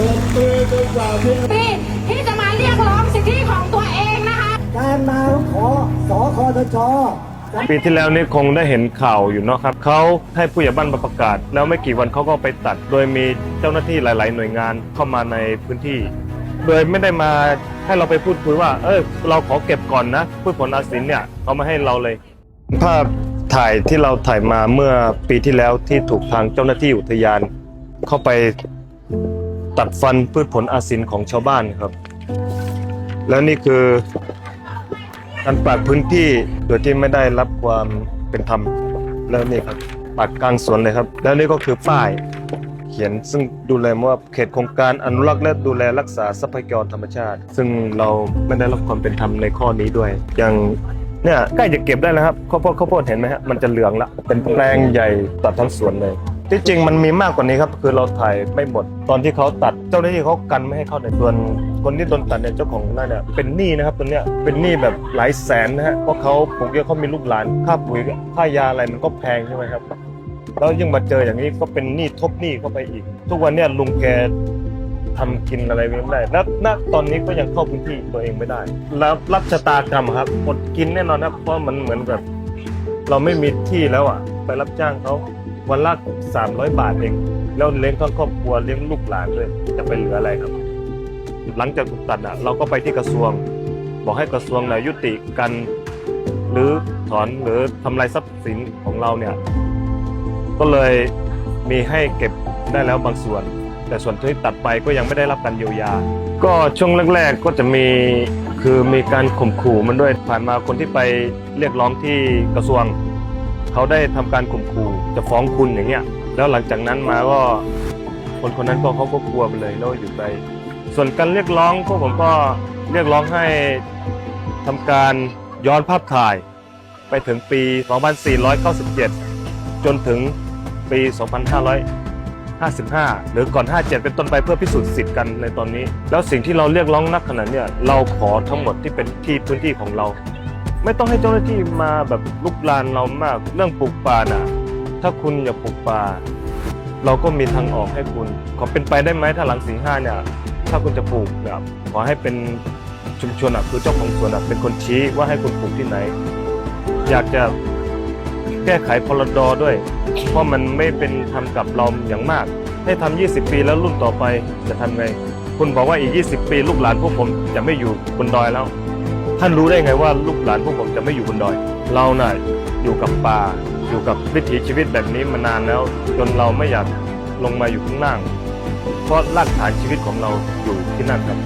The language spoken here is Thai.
ปีที่จะมาเรียกร้องสิทธิของตัวเองนะคะการมาขอสอคอทชปีที่แล้วนี่คงได้เห็นข่าวอยู่เนาะครับเขาให้ผู้ใหญ่บ้านมาประกาศ แล้วไม่กี่วันเขาก็ไปตัด โดยมีเจ้าหน้าที่หลาย ๆ หน่วยงานเข้ามาในพื้นที่ โดยไม่ได้มาให้เราไปพูดคุยว่า เออเราขอเก็บก่อนนะพืชผลอาศินเนี่ยเขามาให้เราเลย ภาพถ่ายที่เราถ่ายมาเมื่อปีที่แล้วที่ถูกทางเจ้าหน้าที่อุทยาน เข้าไป ตัดฟันพืชผลอาศินของชาวบ้านครับ แล้วนี่คือการปาดพื้นที่โดยที่ไม่ได้รับความเป็นธรรมแล้วนี่ครับปาดกลางสวนเลยครับ แล้วนี่ก็คือป้าย เขียนซึ่งดูแลว่าเขตโครงการอนุรักษ์และดูแลรักษาทรัพยากรธรรมชาติ ซึ่งเราไม่ได้รับความเป็นธรรมในข้อนี้ด้วยอย่างเนี่ยใกล้จะเก็บได้แล้วครับข้าวโพดข้าวโพดเห็นไหมฮะมันจะเหลืองละเป็นแปลงใหญ่ตัดทั้งสวนเลย ที่จริงมันมีมากกว่านี้ครับคือเราถ่ายไม่หมดตอนที่เขาตัดเจ้าหน้าที่เขากันไม่ให้เข้าในส่วนคนที่โดนตัดเนี่ยเจ้าของนั่นเนี่ยเป็นหนี้นะครับตัวเนี้ยเป็นหนี้แบบหลายแสนนะฮะเพราะเขาปลูกเยอะเขามีลูกหลานค่าปุ๋ยค่ายาอะไรมันก็แพงใช่ไหมครับแล้วยังมาเจออย่างนี้ก็เป็นหนี้ทบหนี้เข้าไปอีก ทุกวันเนี่ยลุงแกทำกินอะไรไม่ได้แล้วณตอนนี้ก็ยังเข้าพื้นที่ตัวเองไม่ได้ แล้วรับชะตากรรมครับอดกินแน่นอนครับเพราะมันเหมือนแบบ เราไม่มีที่แล้วอะ ไปรับจ้างเขา วันละ300บาทเอง แล้วเลี้ยงทั้งครอบครัวเลี้ยงลูกหลานด้วยจะไปเหลืออะไรครับ หลังจากถูกตัดอะเราก็ไปที่กระทรวง บอกให้กระทรวงนี่ยยุติการหรือถอนหรือทำลายทรัพย์สินของเราเนี่ย ก็เลยมีให้เก็บได้แล้วบางส่วน แต่ส่วนที่ตัดไปก็ยังไม่ได้รับการเยียวยา ก็ช่วงแรก ๆก็จะมีคือมีการข่มขู่มันด้วยผ่านมาคนที่ไปเรียกร้องที่กระทรวง เขาได้ทำการข่มขู่จะฟ้องคุณอย่างเงี้ย แล้วหลังจากนั้นมาก็คนคนนั้นก็เขาก็กลัวไปเลยแล้วหยุดไป ส่วนการเรียกร้องพวกผมก็เรียกร้องให้ทำการย้อนภาพถ่าย ไปถึงปี 2497 จนถึงปี 2555 หรือก่อน 57 เป็นต้นไปเพื่อพิสูจน์สิทธิ์กันในตอนนี้ แล้วสิ่งที่เราเรียกร้องนักขนาดเนี่ยเราขอทั้งหมดที่เป็นที่พื้นที่ของเรา ไม่ต้องให้เจ้าหน้าที่มาแบบลุกลานเรามาก เรื่องปลูกป่าน่ะ ถ้าคุณอย่าปลูกป่า เราก็มีทางออกให้คุณ ขอเป็นไปได้ไหมถ้าหลังสีห้าเนี่ย ถ้าคุณจะปลูกเนี่ยขอให้เป็นชุมชนอะคือเจ้าของสวนอะเป็นคนชี้ว่าให้คุณปลูกที่ไหน อยากจะแก้ไขพรดด้วย เพราะมันไม่เป็นธรรมกับเราอย่างมาก ให้ทำ20 ปีแล้วรุ่นต่อไปจะทำไง คุณบอกว่าอีก 20 ปีลูกหลานพวกผมจะไม่อยู่บนดอยแล้ว ท่านรู้ได้ไงว่าลูกหลานพวกผมจะไม่อยู่บนดอย เราน่ะอยู่กับป่า อยู่กับวิถีชีวิตแบบนี้มานานแล้ว จนเราไม่อยากลงมาอยู่ข้างล่าง เพราะรากฐานชีวิตของเราอยู่ที่นั่นครับ